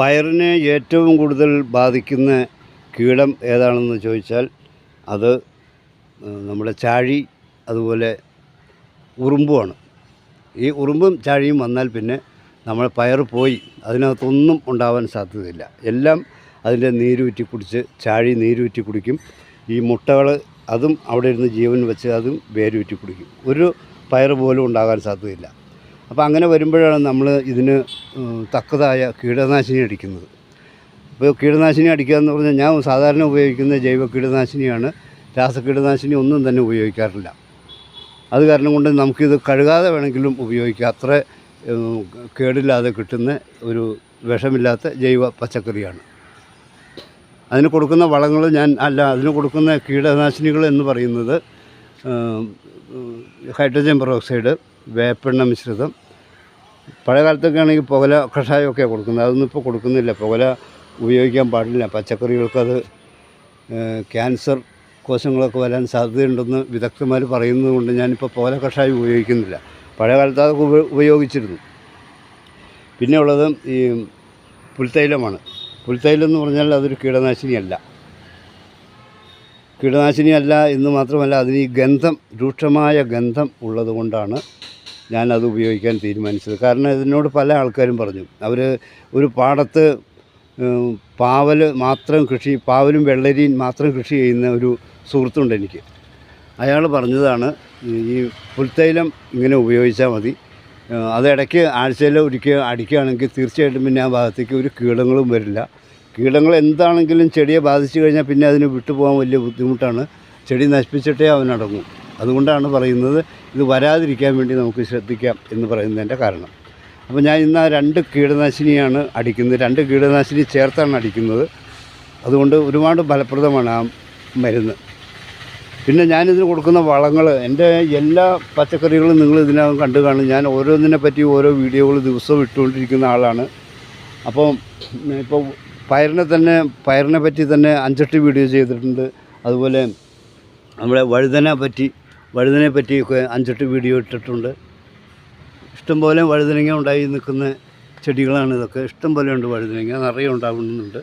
പയറിനെ ഏറ്റവും കൂടുതൽ ബാധിക്കുന്ന കീടം ഏതാണെന്ന് ചോദിച്ചാൽ അത് നമ്മുടെ ചാഴി അതുപോലെ ഉറുമ്പുമാണ് ഈ ഉറുമ്പും ചാഴിയും വന്നാൽ പിന്നെ നമ്മൾ പയർ പോയി അതിനകത്തൊന്നും ഉണ്ടാവാൻ സാധ്യതയില്ല. എല്ലാം അതിന്റെ നീരൂറ്റി കുടിച്ച് ചാഴി നീരൂറ്റി കുടിക്കും. ഈ മുട്ടകൾ അതും അവിടെ ഇരുന്ന് ജീവൻ വെച്ച് അതും വേരൂറ്റി കുടിക്കും. ഒരു പയർ പോലും ഉണ്ടാകാൻ സാധ്യതയില്ല. അപ്പോൾ അങ്ങനെ വരുമ്പോഴാണ് നമ്മൾ ഇതിന് തക്കതായ കീടനാശിനി അടിക്കുന്നത്. അപ്പോൾ കീടനാശിനി അടിക്കുക എന്ന് പറഞ്ഞാൽ ഞാൻ സാധാരണ ഉപയോഗിക്കുന്ന ജൈവ കീടനാശിനിയാണ്. രാസ കീടനാശിനി ഒന്നും തന്നെ ഉപയോഗിക്കാറില്ല. അത് കാരണം കൊണ്ട് നമുക്കിത് കഴുകാതെ വേണമെങ്കിലും ഉപയോഗിക്കാം. അത്ര കേടില്ലാതെ കിട്ടുന്ന ഒരു വിഷമില്ലാത്ത ജൈവ പച്ചക്കറിയാണ്. അതിന് കൊടുക്കുന്ന വളങ്ങൾ ഞാൻ അല്ല അതിന് കൊടുക്കുന്ന കീടനാശിനികൾ എന്ന് പറയുന്നത് ഹൈഡ്രജൻ പെറോക്സൈഡ് വേപ്പെണ്ണ മിശ്രിതം. പഴയ കാലത്തൊക്കെ ആണെങ്കിൽ പുകല കഷായമൊക്കെ കൊടുക്കുന്നത്. അതൊന്നും ഇപ്പോൾ കൊടുക്കുന്നില്ല. പുകല ഉപയോഗിക്കാൻ പാടില്ല. പച്ചക്കറികൾക്കത് ക്യാൻസർ കോശങ്ങളൊക്കെ വരാൻ സാധ്യതയുണ്ടെന്ന് വിദഗ്ധന്മാർ പറയുന്നത് കൊണ്ട് ഞാനിപ്പോൾ പുകല കഷായം ഉപയോഗിക്കുന്നില്ല. പഴയ കാലത്ത് അതൊക്കെ ഉപ ഉപയോഗിച്ചിരുന്നു. പിന്നെ ഉള്ളത് ഈ പുൽത്തൈലമാണ് പുൽത്തൈലം എന്ന് പറഞ്ഞാൽ അതൊരു കീടനാശിനിയല്ല. കീടനാശിനിയല്ല എന്ന് മാത്രമല്ല അതിന് ഈ ഗന്ധം രൂക്ഷമായ ഗന്ധം ഉള്ളത് കൊണ്ടാണ് ഞാനത് ഉപയോഗിക്കാൻ തീരുമാനിച്ചത്. കാരണം ഇതിനോട് പല ആൾക്കാരും പറഞ്ഞു. അവർ ഒരു പാടത്ത് പാവൽ മാത്രം കൃഷി പാവലും വെള്ളരിയും മാത്രം കൃഷി ചെയ്യുന്ന ഒരു സുഹൃത്തുണ്ട് എനിക്ക്. അയാൾ പറഞ്ഞതാണ് ഈ പുൽത്തൈലം ഇങ്ങനെ ഉപയോഗിച്ചാൽ മതി. അത് ഇടയ്ക്ക് ആഴ്ചയിൽ ഒരിക്കൽ അടിക്കുകയാണെങ്കിൽ തീർച്ചയായിട്ടും പിന്നെ ആ ഭാഗത്തേക്ക് ഒരു കീടങ്ങളും വരില്ല. കീടങ്ങൾ എന്താണെങ്കിലും ചെടിയെ ബാധിച്ചു കഴിഞ്ഞാൽ പിന്നെ അതിന് വിട്ടുപോകാൻ വലിയ ബുദ്ധിമുട്ടാണ്. ചെടി നശിപ്പിച്ചിട്ടേ അവനടങ്ങും. അതുകൊണ്ടാണ് പറയുന്നത് ഇത് വരാതിരിക്കാൻ വേണ്ടി നമുക്ക് ശ്രദ്ധിക്കാം എന്ന് പറയുന്നതിന്റെ കാരണം. അപ്പോൾ ഞാൻ ഇന്ന് ആ രണ്ട് കീടനാശിനിയാണ് അടിക്കുന്നത്. രണ്ട് കീടനാശിനി ചേർത്താണ് അടിക്കുന്നത്. അതുകൊണ്ട് ഒരുപാട് ഫലപ്രദമാണ് ആ മരുന്ന്. പിന്നെ ഞാനിതിന് കൊടുക്കുന്ന വളങ്ങൾ എന്റെ എല്ലാ പച്ചക്കറികളും നിങ്ങൾ ഇതിനകം കണ്ടു കാണും. ഞാൻ ഓരോന്നിനെ പറ്റി ഓരോ വീഡിയോകൾ ദിവസവും ഇട്ടുകൊണ്ടിരിക്കുന്ന ആളാണ്. അപ്പോൾ ഇപ്പോൾ പയറിനെ തന്നെ പയറിനെ പറ്റി തന്നെ അഞ്ചെട്ട് വീഡിയോ ചെയ്തിട്ടുണ്ട്. അതുപോലെ നമ്മുടെ വഴുതനെ പറ്റി വഴുതനെ പറ്റിയൊക്കെ അഞ്ചെട്ട് വീഡിയോ ഇട്ടിട്ടുണ്ട്. ഇഷ്ടംപോലെ വഴുതനങ്ങ ഉണ്ടായി നിൽക്കുന്ന ചെടികളാണ് ഇതൊക്കെ. ഇഷ്ടംപോലെ ഉണ്ട് വഴുതനങ്ങ നിറയെ ഉണ്ടാവുന്നുണ്ട്.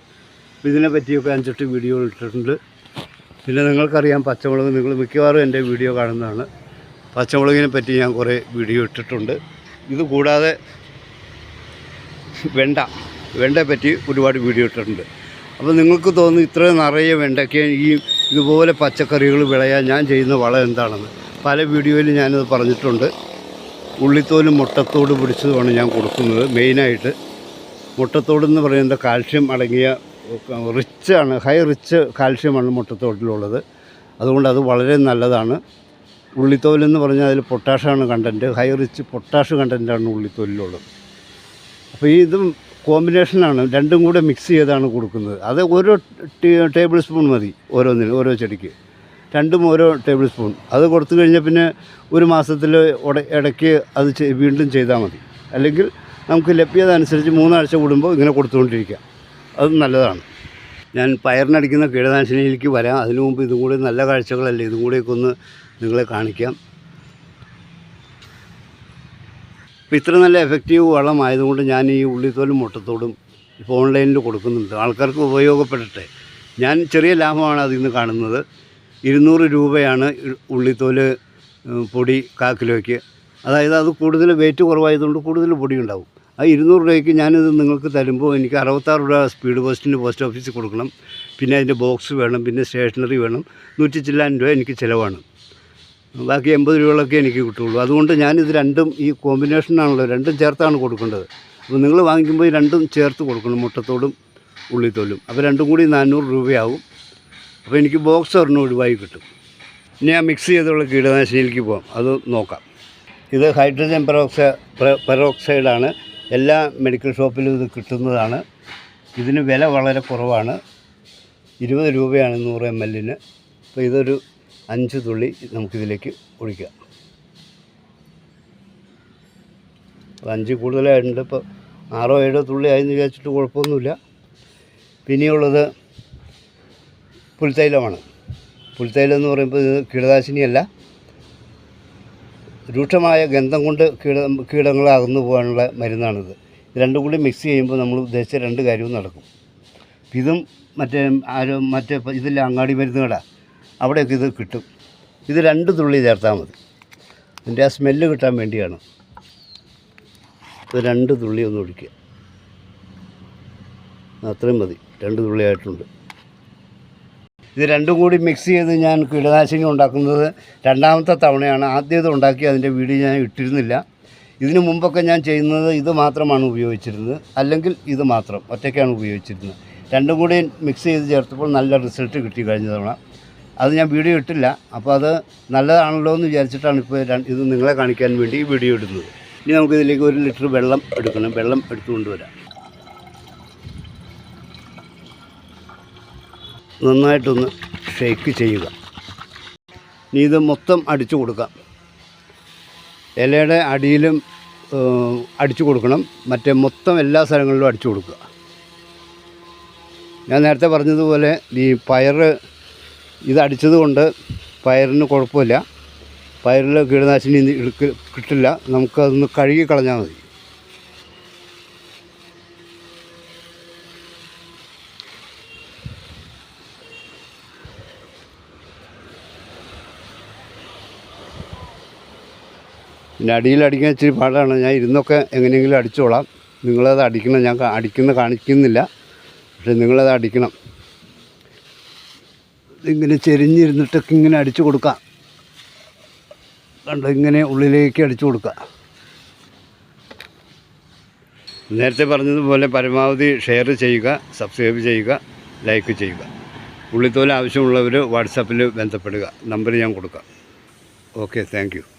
ഇതിനെ പറ്റിയൊക്കെ അഞ്ചെട്ട് വീഡിയോ ഇട്ടിട്ടുണ്ട്. പിന്നെ നിങ്ങൾക്കറിയാം പച്ചമുളക് നിങ്ങൾ മിക്കവാറും എന്റെ വീഡിയോ കാണുന്നതാണ്. പച്ചമുളകിനെ പറ്റി ഞാൻ കുറേ വീഡിയോ ഇട്ടിട്ടുണ്ട്. ഇതുകൂടാതെ വെണ്ട വെണ്ടയെ പറ്റി ഒരുപാട് വീഡിയോ ഇട്ടിട്ടുണ്ട്. അപ്പോൾ നിങ്ങൾക്ക് തോന്നുന്നു ഇത്രയും നിറയെ വെണ്ടയ്ക്ക് ഈ ഇതുപോലെ പച്ചക്കറികൾ വിളയാൻ ഞാൻ ചെയ്യുന്ന വളം എന്താണെന്ന്. പല വീഡിയോയിലും ഞാനത് പറഞ്ഞിട്ടുണ്ട്. ഉള്ളിത്തോലും മുട്ടത്തോട് പിടിച്ചതുമാണ് ഞാൻ കൊടുക്കുന്നത് മെയിനായിട്ട്. മുട്ടത്തോട് എന്ന് പറയുന്നത് കാൽഷ്യം അടങ്ങിയ റിച്ചാണ് ഹൈ റിച്ച് കാൽഷ്യമാണ് മുട്ടത്തോട്ടിലുള്ളത്. അതുകൊണ്ട് അത് വളരെ നല്ലതാണ്. ഉള്ളിത്തോലെന്ന് പറഞ്ഞാൽ അതിൽ പൊട്ടാഷാണ് കണ്ടന്റ് ഹൈ റിച്ച് പൊട്ടാഷ് കണ്ടന്റാണ് ഉള്ളിത്തോലിലുള്ളത്. അപ്പോൾ ഇതും കോമ്പിനേഷനാണ്. രണ്ടും കൂടെ മിക്സ് ചെയ്താണ് കൊടുക്കുന്നത്. അത് ഓരോ ടേബിൾ സ്പൂൺ മതി ഓരോന്നിനും ഓരോ ചെടിക്ക്. രണ്ടും ഓരോ ടേബിൾ സ്പൂൺ അത് കൊടുത്തു കഴിഞ്ഞാൽ പിന്നെ ഒരു മാസത്തിൽ ഇടയ്ക്ക് അത് വീണ്ടും ചെയ്താൽ മതി. അല്ലെങ്കിൽ നമുക്ക് ലഭ്യത അനുസരിച്ച് മൂന്നാഴ്ച കൂടുമ്പോൾ ഇങ്ങനെ കൊടുത്തുകൊണ്ടിരിക്കാം. അത് നല്ലതാണ്. ഞാൻ പയറിനടിക്കുന്ന കീടനാശിനിയിലേക്ക് വരാം. അതിനു മുമ്പ് ഇതും കൂടി നല്ല കാഴ്ചകളല്ലേ? ഇതും കൂടിയൊക്കെ ഒന്ന് നിങ്ങളെ കാണിക്കാം. അപ്പോൾ ഇത്ര നല്ല എഫക്റ്റീവ് വളമായതുകൊണ്ട് ഞാൻ ഈ ഉള്ളിത്തോലും മുട്ടത്തോടും ഇപ്പോൾ ഓൺലൈനിൽ കൊടുക്കുന്നുണ്ട്. ആൾക്കാർക്ക് ഉപയോഗപ്പെടട്ടെ. ഞാൻ ചെറിയ ലാഭമാണ് അതിൽ നിന്ന് കാണുന്നത്. ഇരുന്നൂറ് രൂപയാണ് ഉള്ളിത്തോൽ പൊടി കാ കിലോയ്ക്ക് അതായത് അത് കൂടുതൽ വെയിറ്റ് കുറവായതുകൊണ്ട് കൂടുതൽ പൊടി ഉണ്ടാവും ആ ഇരുന്നൂറ് രൂപയ്ക്ക് ഞാനിത് നിങ്ങൾക്ക് തരുമ്പോൾ എനിക്ക് അറുപത്താറ് രൂപ സ്പീഡ് പോസ്റ്റിന് പോസ്റ്റ് ഓഫീസിൽ കൊടുക്കണം. പിന്നെ അതിന്റെ ബോക്സ് വേണം പിന്നെ സ്റ്റേഷനറി വേണം. നൂറ്റി ചില്ലാൻ രൂപ എനിക്ക് ചിലവാണ്. ബാക്കി എൺപത് രൂപകളൊക്കെ എനിക്ക് കിട്ടുള്ളൂ അതുകൊണ്ട് ഞാനിത് രണ്ടും ഈ കോമ്പിനേഷനാണല്ലോ രണ്ടും ചേർത്താണ് കൊടുക്കേണ്ടത്. അപ്പോൾ നിങ്ങൾ വാങ്ങിക്കുമ്പോൾ രണ്ടും ചേർത്ത് കൊടുക്കണം മുട്ടത്തോടും ഉള്ളിത്തോലും അപ്പോൾ രണ്ടും കൂടി നാനൂറ് രൂപയാവും. അപ്പോൾ എനിക്ക് ബോക്സ് ഒരെണ്ണം ഒഴിവായി കിട്ടും. ഇനി ആ മിക്സ് ചെയ്തുള്ള കീടനാശിനിയിലേക്ക് പോകാം അത് നോക്കാം. ഇത് ഹൈഡ്രജൻ പെറോക്സൈ പെറോക്സൈഡാണ് എല്ലാ മെഡിക്കൽ ഷോപ്പിലും ഇത് കിട്ടുന്നതാണ്. ഇതിന് വില വളരെ കുറവാണ്. ഇരുപത് രൂപയാണ് നൂറ് എം എല്ലിന് അപ്പോൾ ഇതൊരു അഞ്ച് തുള്ളി നമുക്കിതിലേക്ക് ഒഴിക്കാം. അപ്പോൾ അഞ്ച് കൂടുതലായിട്ടുണ്ട്. ഇപ്പോൾ ആറോ ഏഴോ തുള്ളി ആയെന്ന് വിചാരിച്ചിട്ട് കുഴപ്പമൊന്നുമില്ല. പിന്നെയുള്ളത് പുൽത്തൈലമാണ്. പുൽത്തൈലം എന്ന് പറയുമ്പോൾ ഇത് കീടനാശിനിയല്ല. രൂക്ഷമായ ഗന്ധം കൊണ്ട് കീട കീടങ്ങൾ അകന്നു പോകാനുള്ള മരുന്നാണിത്. രണ്ടും കൂടി മിക്സ് ചെയ്യുമ്പോൾ നമ്മൾ ഉദ്ദേശിച്ച രണ്ട് കാര്യവും നടക്കും. ഇതും മറ്റേ ആരും മറ്റേ ഇതില്ല അങ്ങാടി മരുന്ന് കട അവിടെയൊക്കെ ഇത് കിട്ടും. ഇത് രണ്ട് തുള്ളി ചേർത്താൽ മതി. അതിന്റെ ആ സ്മെല്ല് കിട്ടാൻ വേണ്ടിയാണ്. ഇത് രണ്ട് തുള്ളി ഒന്ന് ഒഴിക്കുക. അത്രയും മതി. രണ്ട് തുള്ളിയായിട്ടുണ്ട് ഇത് രണ്ടും കൂടി മിക്സ് ചെയ്ത് ഞാൻ കീടനാശിനി ഉണ്ടാക്കുന്നത് രണ്ടാമത്തെ തവണയാണ്. ആദ്യം ഉണ്ടാക്കി അതിന്റെ വീഡിയോ ഞാൻ ഇട്ടിരുന്നില്ല. ഇതിനു മുമ്പൊക്കെ ഞാൻ ചെയ്യുന്നത് ഇത് മാത്രമാണ് ഉപയോഗിച്ചിരുന്നത്. അല്ലെങ്കിൽ ഇത് മാത്രം ഒറ്റയ്ക്കാണ് ഉപയോഗിച്ചിരുന്നത്. രണ്ടും കൂടി മിക്സ് ചെയ്ത് ചേർത്തപ്പോൾ നല്ല റിസൾട്ട് കിട്ടി കഴിഞ്ഞ തവണ. അത് ഞാൻ വീഡിയോ ഇട്ടില്ല. അപ്പോൾ അത് നല്ലതാണല്ലോ എന്ന് വിചാരിച്ചിട്ടാണ് ഇപ്പോൾ ഇത് നിങ്ങളെ കാണിക്കാൻ വേണ്ടി ഈ വീഡിയോ ഇടുന്നത്. ഇനി നമുക്ക് ഇതിലേക്ക് ഒരു ലിറ്റർ വെള്ളം എടുക്കണം. വെള്ളം എടുത്തുകൊണ്ട് വരാം. നന്നായിട്ടൊന്ന് ഷേക്ക് ചെയ്യുക. ഇനി ഇത് മൊത്തം അടിച്ചു കൊടുക്കാം. ഇലയുടെ അടിയിലും അടിച്ചു കൊടുക്കണം. മറ്റേ മൊത്തം എല്ലാ സ്ഥലങ്ങളിലും അടിച്ചു കൊടുക്കുക. ഞാൻ നേരത്തെ പറഞ്ഞതുപോലെ ഈ പയർ ഇത് അടിച്ചത് കൊണ്ട് പയറിന് കുഴപ്പമില്ല. പയറിൽ കീടനാശിനി കിട്ടില്ല. നമുക്കതൊന്ന് കഴുകി കളഞ്ഞാൽ മതി. പിന്നെ അടിയിൽ അടിക്കാൻ ഇച്ചിരി പാടാണ്. ഞാൻ ഇരുന്നൊക്കെ എങ്ങനെയെങ്കിലും അടിച്ചോളാം. നിങ്ങളത് അടിക്കണം. ഞാൻ അടിക്കുന്ന കാണിക്കുന്നില്ല. പക്ഷെ നിങ്ങളത് അടിക്കണം. ഇങ്ങനെ ചെരിഞ്ഞിരുന്നിട്ടൊക്കെ ഇങ്ങനെ അടിച്ചു കൊടുക്കാം. കണ്ടോ ഇങ്ങനെ ഉള്ളിലേക്ക് അടിച്ചു കൊടുക്കാം. നേരത്തെ പറഞ്ഞതുപോലെ പരമാവധി ഷെയർ ചെയ്യുക സബ്സ്ക്രൈബ് ചെയ്യുക ലൈക്ക് ചെയ്യുക. ഉള്ളിത്തോൽ ആവശ്യമുള്ളവർ വാട്സാപ്പിൽ ബന്ധപ്പെടുക. നമ്പർ ഞാൻ കൊടുക്കാം. Okay thank